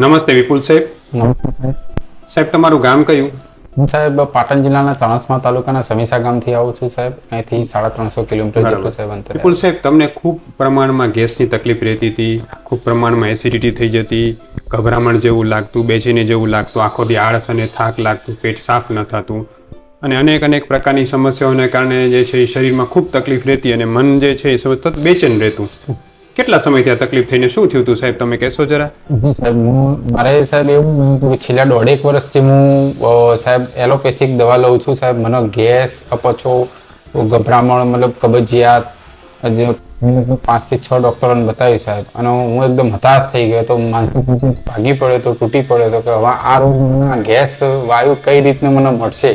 નમસ્તે વિપુલ સાહેબ. નમસ્તે સાહેબ. તમારું ગામ કયું? હું સાહેબ પાટણ જિલ્લાના ચાણસ્મા તાલુકાના સમીસા ગામથી આવું છું સાહેબ. અહીંથી સાડા ત્રણસો કિલોમીટર જેટલું સાહેબ અંતર. વિપુલ સાહેબ તમને ખૂબ પ્રમાણમાં ગેસની તકલીફ રહેતી હતી ખૂબ પ્રમાણમાં એસિડિટી થઈ જતી ગભરામણ જેવું લાગતું બેચીને જેવું લાગતું આખો દી આળસ અને થાક લાગતું પેટ સાફ ન થતું. અને અનેક અનેક પ્રકારની સમસ્યાઓને કારણે જે છે એ શરીરમાં ખૂબ તકલીફ રહેતી અને મન જે છે એ સતત બેચેન રહેતું. કેટલા સમયથી આ તકલીફ થઈને શું થયું હતું સાહેબ? તમે કહેશો જરા. સાહેબ, હું, મારે સાહેબ એવું છેલ્લા દોઢેક વર્ષથી હું સાહેબ એલોપેથિક દવા લઉં છું સાહેબ. મને ગેસ, અપચો, ગભરામણ, મતલબ કબજિયાત પાંચથી છ ડૉક્ટરોને બતાવ્યું સાહેબ. અને હું એકદમ હતાશ થઈ ગયો તો માનસિક ભાગી પડ્યો તો તૂટી પડ્યો તો કે હવે આ રોગ ગેસ, વાયુ કઈ રીતનું મને મળશે?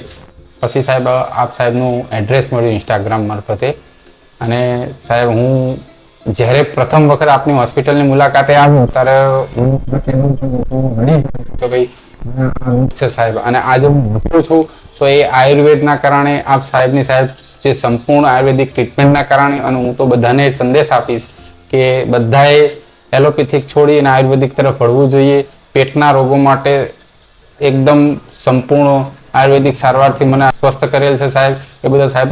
પછી સાહેબ, આપ સાહેબનું એડ્રેસ મળ્યું ઇન્સ્ટાગ્રામ મારફતે. અને સાહેબ, હું જ્યારે પ્રથમ વખત આપની હોસ્પિટલની મુલાકાતે આવ્યો, ત્યારે કે ભાઈ, છે સાહેબ, અને આજે હું વાંચું છું, તો એ આયુર્વેદના કારણે આપ સાહેબની સાહેબ જે સંપૂર્ણ આયુર્વેદિક ટ્રીટમેન્ટના કારણે, અને હું તો બધાને સંદેશ આપીશ કે બધાએ એલોપેથિક છોડી અને આયુર્વેદિક તરફ વળવું જોઈએ. પેટના રોગો માટે એકદમ સંપૂર્ણ આયુર્વેદિક સારવારથી મને સ્વસ્થ કરેલ છે સાહેબ. એ બધા સાહેબ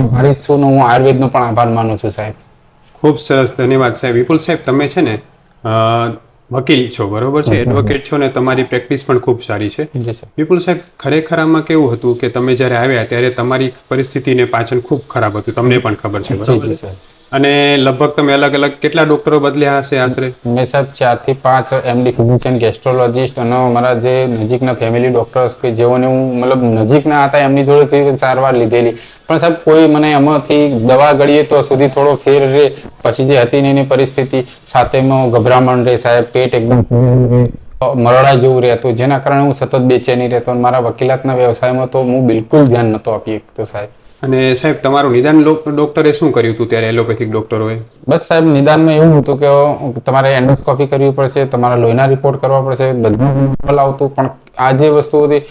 આભારી છું અને હું આયુર્વેદનો પણ આભાર માનું છું સાહેબ. ખૂબ સરસ ધન્યવાદ સાહેબ. વિપુલ સાહેબ તમે છે ને અ, વકીલ છો બરોબર છે? એડવોકેટ છો ને તમારી પ્રેક્ટિસ પણ ખૂબ સારી છે. વિપુલ સાહેબ ખરેખર આમાં કેવું હતું કે તમે જ્યારે આવ્યા ત્યારે તમારી પરિસ્થિતિ ને પાચન ખૂબ ખરાબ હતું તમને પણ ખબર છે બરાબર અને લગભગ તમે અલગ અલગ કેટલા ડોક્ટરો બદલ્યા હશે આશરે? મેં સાહેબ ચારથી પાંચ એમડી ફિઝિશિયન ગેસ્ટ્રોલોજિસ્ટ અને અમારા જે નજીકના ફેમિલી ડોક્ટર્સ કે જેઓને હું મતલબ નજીકના હતા એમની જોડે સારવાર લીધેલી. પણ સાહેબ કોઈ મને એમાંથી દવા ગળીએ તો સુધી થોડો ફેર રહે. પછી જે હતી એની પરિસ્થિતિ, સાથેમાં ગભરામણ રહે સાહેબ, પેટ એકદમ મરડા જેવું રહેતું. જેના કારણે હું સતત બેચેની રહેતો મારા વકીલાતના વ્યવસાયમાં તો હું બિલકુલ ધ્યાન નહોતો આપી શકતો સાહેબ. અને સાહેબ તમારું નિદાન ડોક્ટરે શું કર્યું હતું ત્યારે એલોપેથિક ડોક્ટરોએ? બસ સાહેબ નિદાનમાં એવું હતું કે તમારે એન્ડોસ્કોપી કરવી પડશે તમારા લોહીના રિપોર્ટ કરવા પડશે બધું નોર્મલ આવતું પણ આ જે વસ્તુ હતી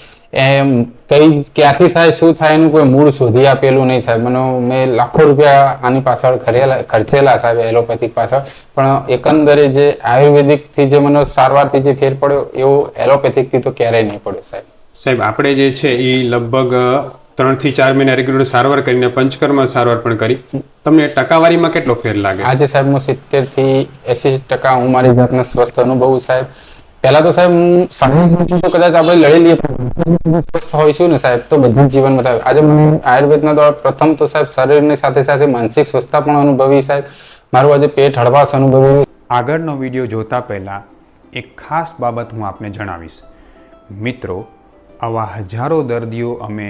એમ કઈ ક્યાંથી થાય શું થાય એનું કોઈ મૂળ શોધી આપેલું નહીં સાહેબ. મને મેં લાખો રૂપિયા આની પાછળ ખરેલા ખર્ચેલા સાહેબ એલોપેથિક પાછળ. પણ એકંદરે જે આયુર્વેદિકથી જે મને સારવારથી જે ફેર પડ્યો એવો એલોપેથિકથી તો ક્યારેય નહીં પડ્યો સાહેબ. સાહેબ આપણે જે છે એ લગભગ ત્રણથી ચાર મહિના રેગ્યુલર સારવાર કરીને પંચકર્મ સારવાર પણ કરી. તમને ટકાવારીમાં કેટલો ફેર લાગે? આજે સાહેબ હું સિત્તેરથી એસી ટકા હું મારી જાતને સ્વસ્થ અનુભવું સાહેબ. પહેલા તો સાહેબ હું સામાન્ય તો કદાચ આપણે લડી લઈએ પણ સ્વસ્થ હોઈશું ને સાહેબ તો બધું જ જીવનમાં થાય. આજે મને આયુર્વેદના દ્વારા પ્રથમ તો સાહેબ શરીરની સાથે સાથે માનસિક સ્વસ્થતા પણ અનુભવી સાહેબ. મારું આજે પેટ હળવાશ અનુભવ્યું આગળનો વીડિયો જોતા પહેલાં એક ખાસ બાબત હું આપને જણાવીશ. મિત્રો આવા હજારો દર્દીઓ અમે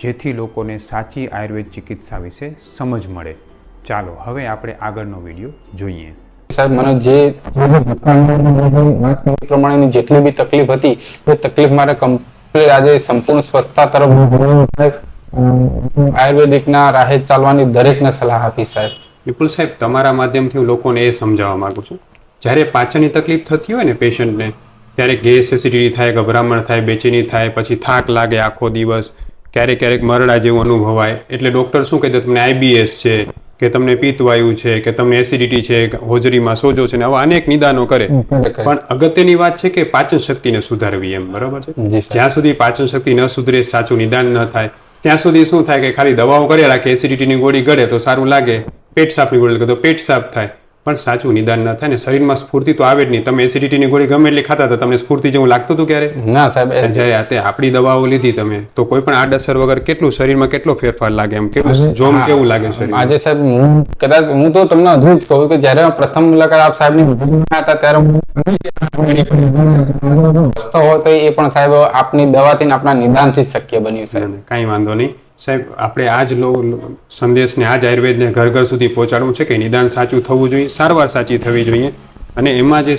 જેથી લોકોને સાચી આયુર્વેદ ચિકિત્સા વિશે સમજ મળે. ચાલો હવે આપણે આગળનો વીડિયો જોઈએ. સાહેબ મને જે પ્રમાણેની જેટલી બી તકલીફ હતી એ તકલીફ મારે કમ્પ્લીટ આજે સંપૂર્ણ સ્વસ્થતા તરફ આયુર્વેદિકના રાહે ચાલવાની દરેકને સલાહ આપી સાહેબ. વિપુલ સાહેબ તમારા માધ્યમથી હું લોકોને એ સમજાવવા માંગુ છું. જ્યારે પાચનની તકલીફ થતી હોય ને પેશન્ટને ત્યારે ગેસ એસિડિટી થાય ગભરામણ થાય બેચેની થાય પછી થાક લાગે આખો દિવસ ક્યારેક ક્યારેક મરડા જેવું અનુભવાય. એટલે ડૉક્ટર શું કહે છે તમને આઈબીએસ છે કે તમને પિત્તવાયુ છે કે તમને એસિડિટી છે કે હોજરીમાં સોજો છે ને આવા અનેક નિદાનો કરે. પણ અગત્યની વાત છે કે પાચન શક્તિને સુધારવી એમ બરાબર છે? જ્યાં સુધી પાચન શક્તિ ન સુધરે સાચું નિદાન ન થાય ત્યાં સુધી શું થાય કે ખાલી દવાઓ કર્યા રાખે એસિડિટીની ગોળી ગળે તો સારું લાગે પેટ સાફની ગોળી લગે તો પેટ સાફ થાય. પણ સાચું નિદાન ન થાય ને શરીરમાં સ્ફૂર્તિ તો આવે જ નહીં. તમે એસિડિટીની ગોળી ગમે એટલી ખાતા હતા તમને સ્ફૂર્તિ જેવું લાગતું હતું ક્યારે? ના સાહેબ જ્યારે આ તે આપણી દવાઓ લીધી તમે તો કોઈ પણ આડઅસર વગર કેટલું શરીરમાં કેટલો ફેરફાર લાગે એમ? કેટલું જોમ કેવું લાગે શરીર આજે સાહેબ હું કદાચ હું તો તમને હજુ જ કહું કે જ્યારે પ્રથમ મુલાકાત આપ સાહેબની હતા ત્યારે હું હોય તો એ પણ સાહેબ આપની દવાથી આપણા નિદાનથી જ શક્ય બન્યું સાહેબ. કાંઈ વાંધો નહીં. સાહેબ, આપણે આ જ સંદેશને આ જ આયુર્વેદને ઘર ઘર સુધી પહોંચાડવું છે કે નિદાન સાચું થવું જોઈએ, સારવાર સાચી થવી જોઈએ? અને એમાં જે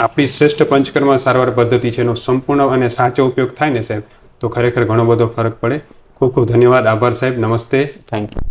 આપણી શ્રેષ્ઠ પંચકર્મ સારવાર પદ્ધતિ છે એનો સંપૂર્ણ અને સાચો ઉપયોગ થાય ને સાહેબ, તો ખરેખર ઘણો બધો ફરક પડે. ખૂબ ખૂબ ધન્યવાદ. આભાર સાહેબ. નમસ્તે. Thank you